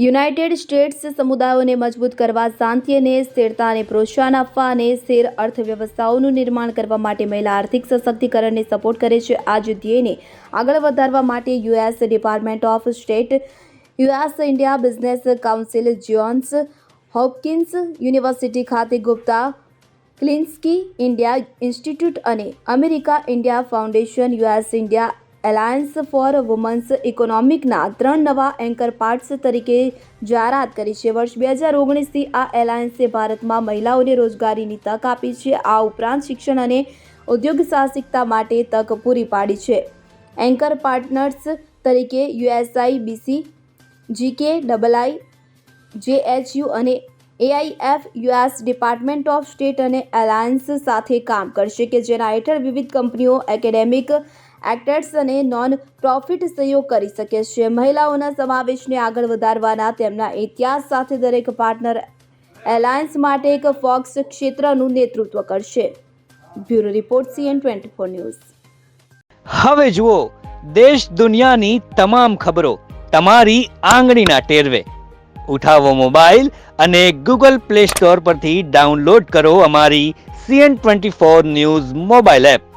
United states સમુદાયોને મજબૂત કરવા શાંતિ અને સ્થિરતાને પ્રોત્સાહન આપવા અને સ્થિર અર્થવ્યવસ્થાઓનું નિર્માણ કરવા માટે મહિલા આર્થિક સશક્તિકરણને સપોર્ટ કરે છે. આ જ ધ્યેયને આગળ વધારવા માટે US Department of State, US India Business Council, Johns Hopkins University ખાતે ગુપ્તા, ક્લિન્સ્કી ઇન્ડિયા ઇન્સ્ટિટ્યૂટ અને America India Foundation US India Alliance for Women's ઇકોનોમિકના ત્રણ નવા એન્કર પાર્ટ્સ તરીકે જાહેરાત કરી છે. વર્ષ બે હજાર ઓગણીસથી આ એલાયન્સે ભારતમાં મહિલાઓને રોજગારીની તક આપી છે. આ ઉપરાંત શિક્ષણ અને ઉદ્યોગ સાહસિકતા માટે તક પૂરી પાડી છે. એન્કર પાર્ટનર્સ તરીકે યુએસઆઈબીસી, જીકે ડબલઆઈ જેએચયુ અને AIF US department of state અને એલાયન્સ સાથે કામ કરશે કે જેના હેઠળ વિવિધ કંપનીઓ, એકેડેમિક એક્ટર્સ અને નોન પ્રોફિટ સહયોગ કરી શકે છે. મહિલાઓના સમાવેશને આગળ વધારવાના તેમના ઇતિહાસ સાથે દરેક પાર્ટનર એલાયન્સ માટે એક ફોક્સ ક્ષેત્રનું નેતૃત્વ કરશે. Bureau report CN twenty four news. હવે જુઓ, દેશ દુનિયાની તમામ ખબરો તમારી આંગળીના ટેરવે. ઉઠાવો મોબાઈલ અને ગૂગલ પ્લે સ્ટોર પરથી ડાઉનલોડ કરો અમારી CN twenty four news mobile app.